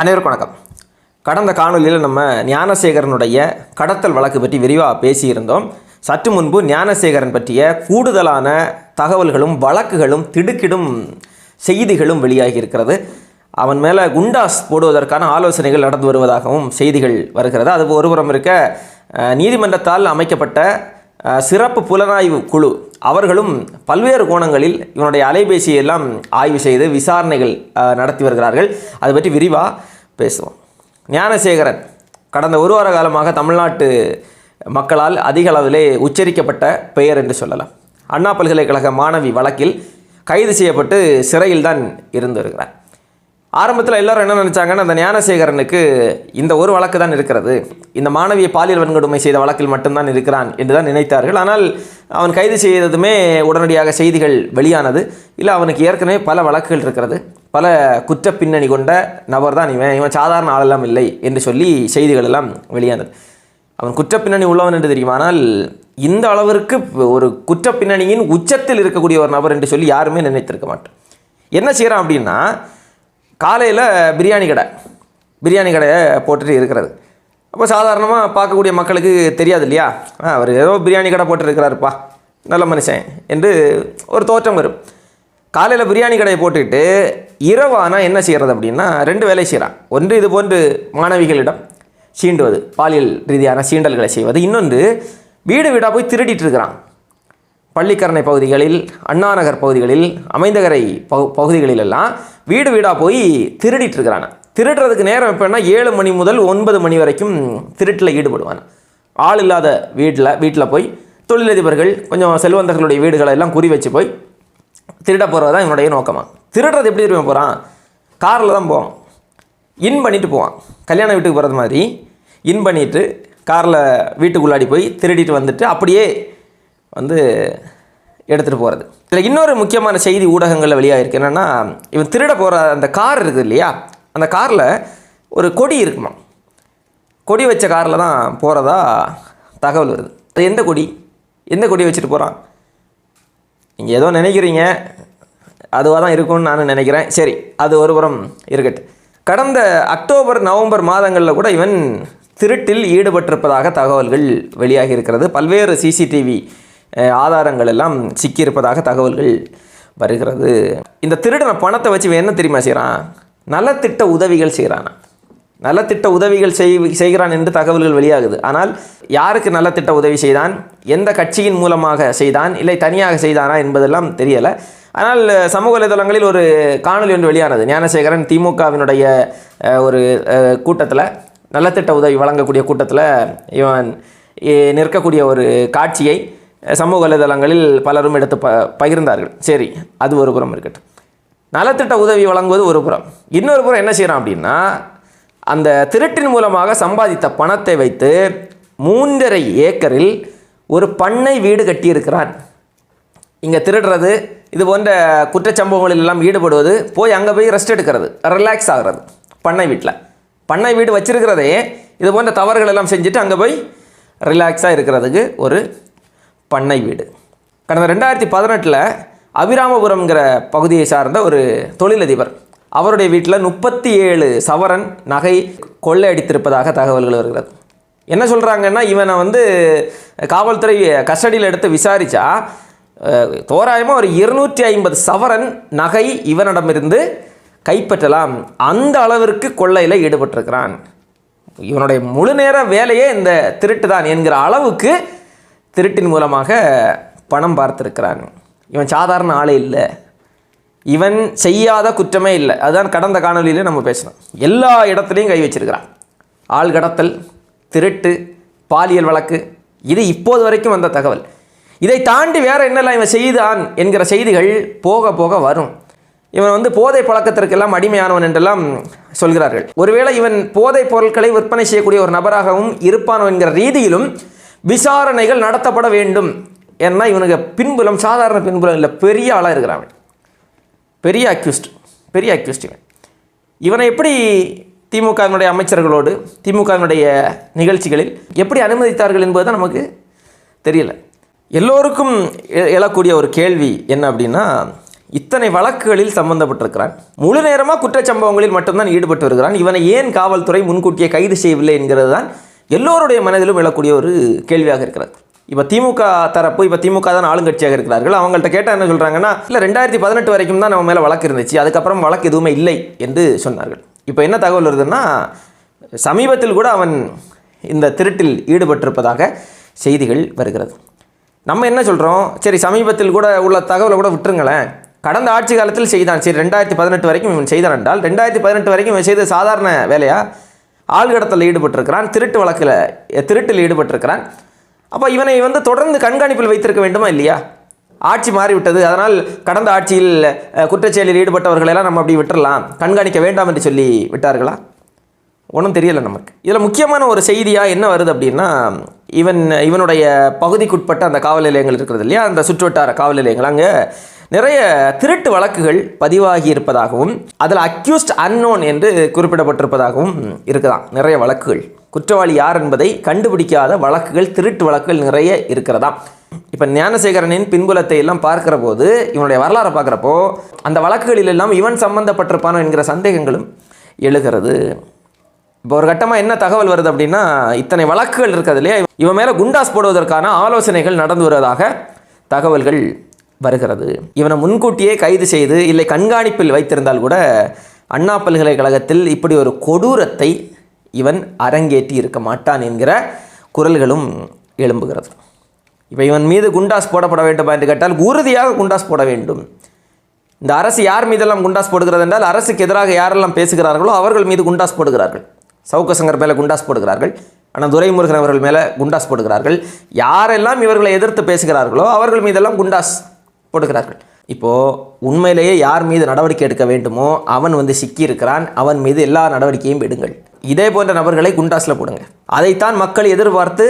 அனைவருக்கும் வணக்கம். கடந்த காணொலியில் நம்ம ஞானசேகரனுடைய கடத்தல் வழக்கு பற்றி விரிவாக பேசியிருந்தோம். சற்று முன்பு ஞானசேகரன் பற்றிய கூடுதலான தகவல்களும் வழக்குகளும் திடுக்கிடும் செய்திகளும் வெளியாகி இருக்கிறது. அவன் மேலே குண்டாஸ் போடுவதற்கான ஆலோசனைகள் நடந்து வருவதாகவும் செய்திகள் வருகிறது. அது ஒருபுறம் இருக்க நீதிமன்றத்தால் அமைக்கப்பட்ட சிறப்பு புலனாய்வு குழு அவர்களும் பல்வேறு கோணங்களில் இவனுடைய அலைபேசியை எல்லாம் ஆய்வு செய்து விசாரணைகள் நடத்தி வருகிறார்கள். அதை பற்றி விரிவாக பேசுவோம். ஞானசேகரன் கடந்த ஒரு வார காலமாக தமிழ்நாட்டு மக்களால் அதிக அளவிலே உச்சரிக்கப்பட்ட பெயர் என்று சொல்லலாம். அண்ணா பல்கலைக்கழக மாணவி வழக்கில் கைது செய்யப்பட்டு சிறையில் தான் இருந்து வருகிறார். ஆரம்பத்தில் எல்லோரும் என்ன நினச்சாங்கன்னா அந்த ஞானசேகரனுக்கு இந்த ஒரு வழக்கு தான் இருக்கிறது. இந்த மாணவியை பாலியல் வன்கொடுமை செய்த வழக்கில் மட்டும்தான் இருக்கிறான் என்று தான் நினைத்தார்கள். ஆனால் அவன் கைது செய்ததுமே உடனடியாக செய்திகள் வெளியானது. இல்லை அவனுக்கு ஏற்கனவே பல வழக்குகள் இருக்கிறது. பல குற்ற பின்னணி கொண்ட நபர் தான் இவன். இவன் சாதாரண ஆளெல்லாம் இல்லை என்று சொல்லி செய்திகள் எல்லாம் வெளியானது. அவன் குற்ற பின்னணி உள்ளவன் என்று தெரியுமானால் இந்த அளவிற்கு ஒரு குற்ற பின்னணியின் உச்சத்தில் இருக்கக்கூடிய ஒரு நபர் என்று சொல்லி யாருமே நினைத்திருக்க மாட்டான். என்ன செய்கிறான் அப்படின்னா காலையில் பிரியாணி கடை. பிரியாணி கடையை போட்டுட்டு இருக்கிறது. அப்போ சாதாரணமாக பார்க்கக்கூடிய மக்களுக்கு தெரியாது இல்லையா? ஆ, அவர் ஏதோ பிரியாணி கடை போட்டுருக்கிறாருப்பா. நல்ல மனுஷன் என்று ஒரு தோற்றம் வரும். காலையில் பிரியாணி கடையை போட்டுக்கிட்டு இரவானால் என்ன செய்கிறது அப்படின்னா ரெண்டு வேலை செய்கிறான் ஒன்று இது போன்று மாணவிகளிடம் சீண்டுவது பாலியல் ரீதியான சீண்டல்களை செய்வது. இன்னொன்று வீடு வீடாக போய் திருடிட்டு இருக்கிறான். பள்ளிக்கரணை பகுதிகளில் அண்ணாநகர் பகுதிகளில் அமைந்தகரை பகு பகுதிகளிலெல்லாம் வீடு வீடாக போய் திருடிட்டு இருக்கிறான் திருடுறதுக்கு நேரம் எப்போன்னா ஏழு மணி முதல் ஒன்பது மணி வரைக்கும் திருட்டில் ஈடுபடுவான் ஆள் இல்லாத வீட்டில் வீட்டில் போய் தொழிலதிபர்கள் கொஞ்சம் செல்வந்தர்களுடைய வீடுகளை எல்லாம் குறி வச்சு போய் திருட போகிறது தான் என்னுடைய நோக்கமாக திருடுறது எப்படி திரும்ப போகிறான் காரில் தான் போவான் இன் பண்ணிட்டு போவான். கல்யாண வீட்டுக்கு போகிறது மாதிரி இன் பண்ணிட்டு காரில் வீட்டுக்குள்ளாடி போய் திருடிட்டு வந்துட்டு அப்படியே வந்து எடுத்துகிட்டு போகிறது இதில் இன்னொரு முக்கியமான செய்தி ஊடகங்களில் வெளியாகிருக்கு என்னென்னா இவன் திருட போகிற அந்த கார் இருக்குது இல்லையா? அந்த காரில் ஒரு கொடி இருக்குமா? கொடி வச்ச காரில் தான் போகிறதா தகவல் வருது. அது எந்த கொடி? எந்த கொடி வச்சுட்டு போகிறான் நீங்கள் ஏதோ நினைக்கிறீங்க. அதுவாக தான் இருக்கும்னு நான் நினைக்கிறேன். சரி அது ஒருபுறம் இருக்கட்டு கடந்த அக்டோபர் நவம்பர் மாதங்களில் கூட இவன் திருட்டில் ஈடுபட்டிருப்பதாக தகவல்கள் வெளியாகி இருக்கிறது. பல்வேறு சிசிடிவி ஆதாரங்கள் எல்லாம் சிக்கியிருப்பதாக தகவல்கள் வருகிறது. இந்த திருடனை பணத்தை வச்சு என்ன தெரியுமா செய்கிறான் நலத்திட்ட உதவிகள் செய்கிறான் நலத்திட்ட உதவிகள் செய் செய்கிறான் என்று தகவல்கள் வெளியாகுது. ஆனால் யாருக்கு நலத்திட்ட உதவி செய்தான்? எந்த கட்சியின் மூலமாக செய்தான்? இல்லை தனியாக செய்தானா என்பதெல்லாம் தெரியலை. ஆனால் சமூக வலைதளங்களில் ஒரு காணொலி ஒன்று வெளியானது. ஞானசேகரன் திமுகவினுடைய ஒரு கூட்டத்தில் நலத்திட்ட உதவி வழங்கக்கூடிய கூட்டத்தில் இவன் நிற்கக்கூடிய ஒரு காட்சியை சமூக வலைதளங்களில் பலரும் எடுத்து ப பகிர்ந்தார்கள். சரி அது ஒரு புறம் இருக்கட்டும். நலத்திட்ட உதவி வழங்குவது ஒரு புறம். இன்னொரு புறம் என்ன செய்கிறான் அப்படின்னா அந்த திருட்டின் மூலமாக சம்பாதித்த பணத்தை வைத்து மூன்றரை ஏக்கரில் ஒரு பண்ணை வீடு கட்டியிருக்கிறான். இங்கே திருடுறது இது போன்ற குற்றச்சம்பவங்களில் எல்லாம் ஈடுபடுவது போய் அங்கே போய் ரெஸ்ட் எடுக்கிறது ரிலாக்ஸ் ஆகிறது பண்ணை வீட்டில் பண்ணை வீடு வச்சிருக்கிறதே இது போன்ற தவறுகள் எல்லாம் செஞ்சுட்டு அங்கே போய் ரிலாக்ஸாக இருக்கிறதுக்கு ஒரு பண்ணை வீடு. கடந்த ரெண்டாயிரத்தி பதினெட்டில் அபிராமபுரம்ங்கிற பகுதியை சார்ந்த ஒரு தொழிலதிபர் அவருடைய வீட்டில் முப்பத்தி ஏழு சவரன் நகை கொள்ளையடித்திருப்பதாக தகவல்கள் வருகிறது. என்ன சொல்கிறாங்கன்னா இவனை வந்து காவல்துறை கஸ்டடியில் எடுத்து விசாரித்தா தோராயமாக ஒரு இருநூற்றி ஐம்பது சவரன் நகை இவனிடமிருந்து கைப்பற்றலாம். அந்த அளவிற்கு கொள்ளையில் ஈடுபட்டிருக்கிறான். இவனுடைய முழு நேர வேலையே இந்த திருட்டு தான் என்கிற அளவுக்கு திருட்டின் மூலமாக பணம் பார்த்துருக்கிறாங்க. இவன் சாதாரண ஆளே இல்லை. இவன் செய்யாத குற்றமே இல்லை. அதுதான் கடந்த காணொலியில் நம்ம பேசணும் எல்லா இடத்துலையும் கை வச்சிருக்கிறான். ஆள் கடத்தல் திருட்டு பாலியல் வழக்கு இது இப்போது வரைக்கும் வந்த தகவல். இதை தாண்டி வேற என்னெல்லாம் இவன் செய்தான் என்கிற செய்திகள் போக போக வரும். இவன் வந்து போதை பழக்கத்திற்கெல்லாம் அடிமையானவன் என்றெல்லாம் சொல்கிறார்கள். ஒருவேளை இவன் போதைப் பொருட்களை விற்பனை செய்யக்கூடிய ஒரு நபராகவும் இருப்பானோ என்கிற ரீதியிலும் விசாரணைகள் நடத்தப்பட வேண்டும். ஏன்னா இவனுக்கு பின்புலம் சாதாரண பின்புலம் இல்லை பெரிய ஆளாக இருக்கிறான் பெரிய அக்யூஸ்ட் பெரிய அக்யூஸ்ட் இவன். இவனை எப்படி திமுகவினுடைய அமைச்சர்களோடு திமுகவினுடைய நிகழ்ச்சிகளில் எப்படி அனுமதித்தார்கள் என்பது தான் நமக்கு தெரியல. எல்லோருக்கும் எழக்கூடிய ஒரு கேள்வி என்ன அப்படின்னா இத்தனை வழக்குகளில் சம்பந்தப்பட்டிருக்கிறான். முழு நேரமாக குற்றச்சம்பவங்களில் மட்டும்தான் ஈடுபட்டு வருகிறான் இவனை ஏன் காவல்துறை முன்கூட்டியே கைது செய்யவில்லை என்கிறது தான் எல்லோருடைய மனதிலும் விழக்கூடிய ஒரு கேள்வியாக இருக்கிறது. இப்போ திமுக தரப்பு இப்போ திமுக தான் ஆளுங்கட்சியாக இருக்கிறார்கள். அவங்கள்ட்ட கேட்டால் என்ன சொல்கிறாங்கன்னா இல்லை ரெண்டாயிரத்தி பதினெட்டு வரைக்கும் தான் நம்ம மேலே வழக்கு இருந்துச்சு. அதுக்கப்புறம் வழக்கு எதுவுமே இல்லை என்று சொன்னார்கள். இப்போ என்ன தகவல் வருதுன்னா சமீபத்தில் கூட அவன் இந்த திருட்டில் ஈடுபட்டிருப்பதாக செய்திகள் வருகிறது. நம்ம என்ன சொல்கிறோம் சரி சமீபத்தில் கூட உள்ள தகவலை கூட விட்டுருங்களேன். கடந்த ஆட்சி காலத்தில் செய்தான். சரி ரெண்டாயிரத்தி பதினெட்டு வரைக்கும் இவன் செய்தான் என்றால் ரெண்டாயிரத்தி பதினெட்டு வரைக்கும் இவன் செய்த சாதாரண வேலையாக ஆள்கடத்தில் ஈடுபட்டிருக்கிறான் திருட்டு வழக்கில் திருட்டில் ஈடுபட்டிருக்கிறான். அப்போ இவனை வந்து தொடர்ந்து கண்காணிப்பில் வைத்திருக்க வேண்டுமா இல்லையா? ஆட்சி மாறிவிட்டது அதனால் கடந்த ஆட்சியில் குற்றச்செயலில் ஈடுபட்டவர்களெல்லாம் நம்ம அப்படி விட்டுடலாம் கண்காணிக்க வேண்டாம் என்று சொல்லி விட்டார்களா? ஒன்றும் தெரியல நமக்கு. இதில் முக்கியமான ஒரு செய்தியாக என்ன வருது அப்படின்னா இவன் இவனுடைய பகுதிக்குட்பட்ட அந்த காவல் நிலையங்கள் இருக்கிறது இல்லையா? அந்த சுற்றுவட்டார காவல் நிலையங்கள். அங்கே நிறைய திருட்டு வழக்குகள் பதிவாகி இருப்பதாகவும் அதில் அக்யூஸ்ட் அன்னோன் என்று குறிப்பிடப்பட்டிருப்பதாகவும் இருக்குதான் நிறைய வழக்குகள். குற்றவாளி யார் என்பதை கண்டுபிடிக்காத வழக்குகள் திருட்டு வழக்குகள் நிறைய இருக்கிறதாம் இப்போ ஞானசேகரனின் பின்புலத்தை எல்லாம் பார்க்கிற போது இவனுடைய வரலாறை பார்க்குறப்போ அந்த வழக்குகளில் எல்லாம் இவன் சம்மந்தப்பட்டிருப்பானோ என்கிற சந்தேகங்களும் எழுகிறது. இப்போ ஒரு கட்டமாக என்ன தகவல் வருது அப்படின்னா இத்தனை வழக்குகள் இருக்கிறது இல்லையா? இவன் மேலே குண்டாஸ் போடுவதற்கான ஆலோசனைகள் நடந்து வருவதாக தகவல்கள் வருகிறது. இவனை முன்கூட்டியே கைது செய்து இல்லை கண்காணிப்பில் வைத்திருந்தால் கூட அண்ணா பல்கலைக்கழகத்தில் இப்படி ஒரு கொடூரத்தை இவன் அரங்கேற்றி இருக்க மாட்டான் என்கிற குரல்களும் எழும்புகிறது. இப்போ இவன் மீது குண்டாஸ் போடப்பட வேண்டுமா என்று கேட்டால் உறுதியாக குண்டாஸ் போட வேண்டும். இந்த அரசு யார் மீதெல்லாம் குண்டாஸ் போடுகிறது என்றால் அரசுக்கு எதிராக யாரெல்லாம் பேசுகிறார்களோ அவர்கள் மீது குண்டாஸ் போடுகிறார்கள். சவுக்கசங்கர் மேலே குண்டாஸ் போடுகிறார்கள். ஆனால் துரைமுருகன் அவர்கள் மேலே குண்டாஸ் போடுகிறார்கள். யாரெல்லாம் இவர்களை எதிர்த்து பேசுகிறார்களோ அவர்கள் மீதெல்லாம் குண்டாஸ் போடுகிறார்கள். இப்போது உண்மையிலேயே யார் மீது நடவடிக்கை எடுக்க வேண்டுமோ அவன் வந்து சிக்கியிருக்கிறான். அவன் மீது எல்லா நடவடிக்கையும் எடுங்கள். இதே போன்ற நபர்களை குண்டாஸில் போடுங்க. அதைத்தான் மக்கள் எதிர்பார்த்து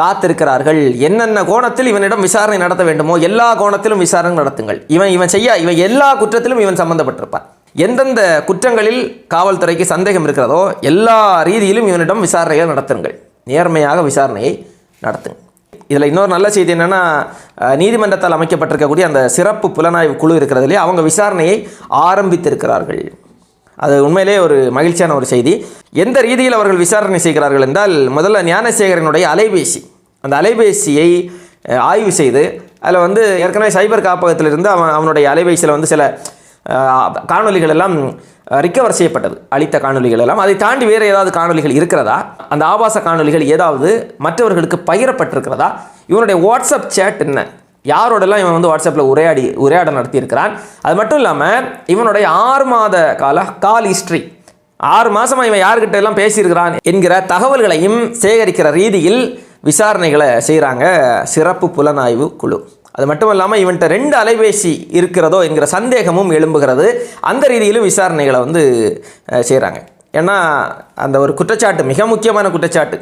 காத்திருக்கிறார்கள். என்னென்ன கோணத்தில் இவனிடம் விசாரணை நடத்த வேண்டுமோ எல்லா கோணத்திலும் விசாரணை நடத்துங்கள். இவன் இவன் செய்ய இவன் எல்லா குற்றத்திலும் இவன் சம்பந்தப்பட்டிருப்பான். எந்தெந்த குற்றங்களில் காவல்துறைக்கு சந்தேகம் இருக்கிறதோ எல்லா ரீதியிலும் இவனிடம் விசாரணைகள் நடத்துங்கள். நேர்மையாக விசாரணையை நடத்துங்கள். இதில் இன்னொரு நல்ல செய்தி என்னென்னா நீதிமன்றத்தால் அமைக்கப்பட்டிருக்கக்கூடிய அந்த சிறப்பு புலனாய்வு குழு இருக்கிறது இல்லையா அவங்க விசாரணையை ஆரம்பித்திருக்கிறார்கள். அது உண்மையிலே ஒரு மகிழ்ச்சியான ஒரு செய்தி. எந்த ரீதியில் அவர்கள் விசாரணை செய்கிறார்கள் என்றால் முதல்ல ஞானசேகரனுடைய அலைபேசி அந்த அலைபேசியை ஆய்வு செய்து அதில் வந்து ஏற்கனவே சைபர் காப்பகத்திலிருந்து அவன் அவனுடைய அலைபேசியில் வந்து சில காணொலிகள் எல்லாம் ரிக்கவர் செய்யப்பட்டது. அளித்த காணொலிகள் எல்லாம் அதை தாண்டி வேறு ஏதாவது காணொலிகள் இருக்கிறதா? அந்த ஆபாச காணொலிகள் ஏதாவது மற்றவர்களுக்கு பகிரப்பட்டிருக்கிறதா? இவனுடைய வாட்ஸ்அப் சேட் என்ன? யாரோடெல்லாம் இவன் வந்து வாட்ஸ்அப்பில் உரையாடி உரையாடல் நடத்தியிருக்கிறான்? அது மட்டும் இல்லாமல் இவனுடைய ஆறு மாத கால கால் ஹிஸ்ட்ரி ஆறு மாதமாக இவன் யார்கிட்ட எல்லாம் பேசியிருக்கிறான் என்கிற தகவல்களையும் சேகரிக்கிற ரீதியில் விசாரணைகளை செய்கிறாங்க சிறப்பு புலனாய்வு குழு. அது மட்டும் இல்லாமல் இவன்கிட்ட ரெண்டு அலைபேசி இருக்கிறதோ என்கிற சந்தேகமும் எழும்புகிறது. அந்த ரீதியிலும் விசாரணைகளை வந்து செய்கிறாங்க ஏன்னா அந்த ஒரு குற்றச்சாட்டு மிக முக்கியமான குற்றச்சாட்டு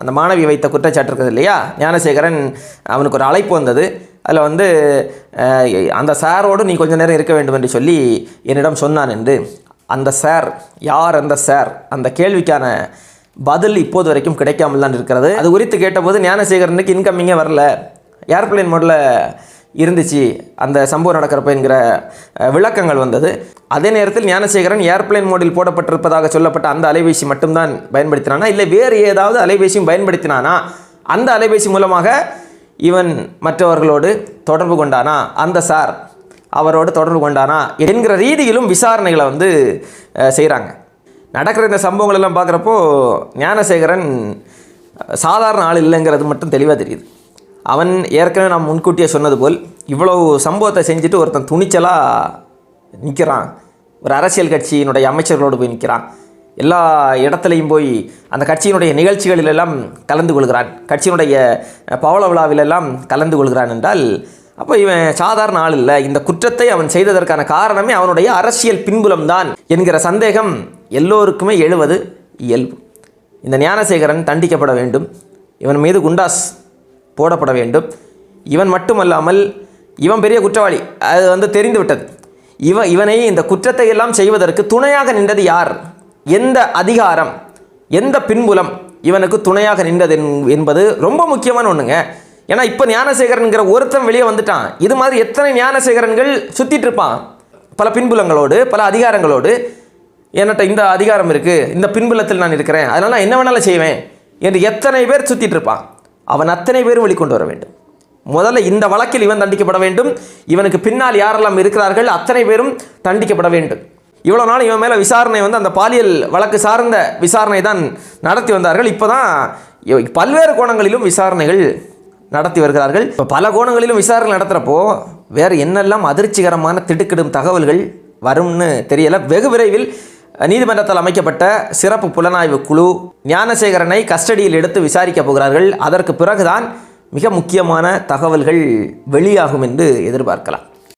அந்த மாணவி வைத்த குற்றச்சாட்டு இருக்குது இல்லையா? ஞானசேகரன் அவனுக்கு ஒரு அழைப்பு வந்தது. அதில் வந்து அந்த சாரோடு நீ கொஞ்ச நேரம் இருக்க வேண்டும் என்று சொல்லி என்னிடம் சொன்னான் என்று. அந்த சார் யார் அந்த சார்? அந்த கேள்விக்கான பதில் இப்போது வரைக்கும் கிடைக்காமல் தான் இருக்கிறது. அது குறித்து கேட்டபோது ஞானசேகரனுக்கு இன்கம்மிங்கே வரல. ஏர்பிளைன் மோடில் இருந்துச்சு. அந்த சம்பவம் நடக்கிறப்ப என்கிற விளக்கங்கள் வந்தது. அதே நேரத்தில் ஞானசேகரன் ஏர்பிளைன் மோடில் போடப்பட்டிருப்பதாக சொல்லப்பட்ட அந்த அலைபேசி மட்டும்தான் பயன்படுத்தினானா? இல்லை வேறு ஏதாவது அலைபேசியும் பயன்படுத்தினானா? அந்த அலைபேசி மூலமாக இவன் மற்றவர்களோடு தொடர்பு கொண்டானா? அந்த சார் அவரோடு தொடர்பு கொண்டானா? என்கிற ரீதியிலும் விசாரணைகளை வந்து செய்கிறாங்க நடக்கிற இந்த சம்பவங்கள் எல்லாம் பார்க்குறப்போ ஞானசேகரன் சாதாரண ஆள் இல்லைங்கிறது மட்டும் தெளிவாக தெரியுது. அவன் ஏற்கனவே நான் முன்கூட்டியே சொன்னது போல் இவ்வளவு சம்பவத்தை செஞ்சுட்டு ஒருத்தன் துணிச்சலாக நிற்கிறான் ஒரு அரசியல் கட்சியினுடைய அமைச்சர்களோடு போய் நிற்கிறான் எல்லா இடத்துலையும் போய் அந்த கட்சியினுடைய நிகழ்ச்சிகளிலெல்லாம் கலந்து கொள்கிறான். கட்சியினுடைய பவள விழாவிலெல்லாம் கலந்து கொள்கிறான் என்றால் அப்போ இவன் சாதாரண ஆள் இல்லை. இந்த குற்றத்தை அவன் செய்ததற்கான காரணமே அவனுடைய அரசியல் பின்புலம்தான் என்கிற சந்தேகம் எல்லோருக்குமே எழுவது இயல்பு. இந்த ஞானசேகரன் தண்டிக்கப்பட வேண்டும். இவன் மீது குண்டாஸ் போடப்பட வேண்டும். இவன் மட்டுமல்லாமல் இவன் பெரிய குற்றவாளி. அது வந்து தெரிந்து விட்டது இவன் இவனை இந்த குற்றத்தை எல்லாம் செய்வதற்கு துணையாக நின்றது யார்? எந்த அதிகாரம் எந்த பின்புலம் இவனுக்கு துணையாக நின்றது என்- என்பது ரொம்ப முக்கியமான ஒன்றுங்க ஏன்னா இப்போ ஞானசேகரன்கிற ஒருத்தன் வெளியே வந்துட்டான். இது மாதிரி எத்தனை ஞானசேகரன்கள் சுற்றிட்டு இருப்பான்? பல பின்புலங்களோடு பல அதிகாரங்களோடு. என்கிட்ட இந்த அதிகாரம் இருக்குது இந்த பின்புலத்தில் நான் இருக்கிறேன். அதனால் நான் என்ன வேணாலும் செய்வேன் என்று எத்தனை பேர் சுற்றிட்டு இருப்பான்? அவன் அத்தனை பேரும் வெளிக்கொண்டு வர வேண்டும். முதல்ல இந்த வழக்கில் இவன் தண்டிக்கப்பட வேண்டும். இவனுக்கு பின்னால் யாரெல்லாம் இருக்கிறார்கள் அத்தனை பேரும் தண்டிக்கப்பட வேண்டும். இவ்வளோ நாள் இவன் மேலே விசாரணை வந்து அந்த பாலியல் வழக்கு சார்ந்த விசாரணை தான் நடத்தி வந்தார்கள். இப்போ தான் பல்வேறு கோணங்களிலும் விசாரணைகள் நடத்தி வருகிறார்கள். இப்போ பல கோணங்களிலும் விசாரணை நடத்துகிறப்போ வேறு என்னெல்லாம் அதிர்ச்சிகரமான திடுக்கிடும் தகவல்கள் வரும்னு தெரியலை. வெகு விரைவில் நீதிமன்றத்தில் அமைக்கப்பட்ட சிறப்பு புலனாய்வு குழு ஞானசேகரனை கஸ்டடியில் எடுத்து விசாரிக்கப் போகிறார்கள். அதற்கு பிறகுதான் மிக முக்கியமான தகவல்கள் வெளியாகும் என்று எதிர்பார்க்கலாம்.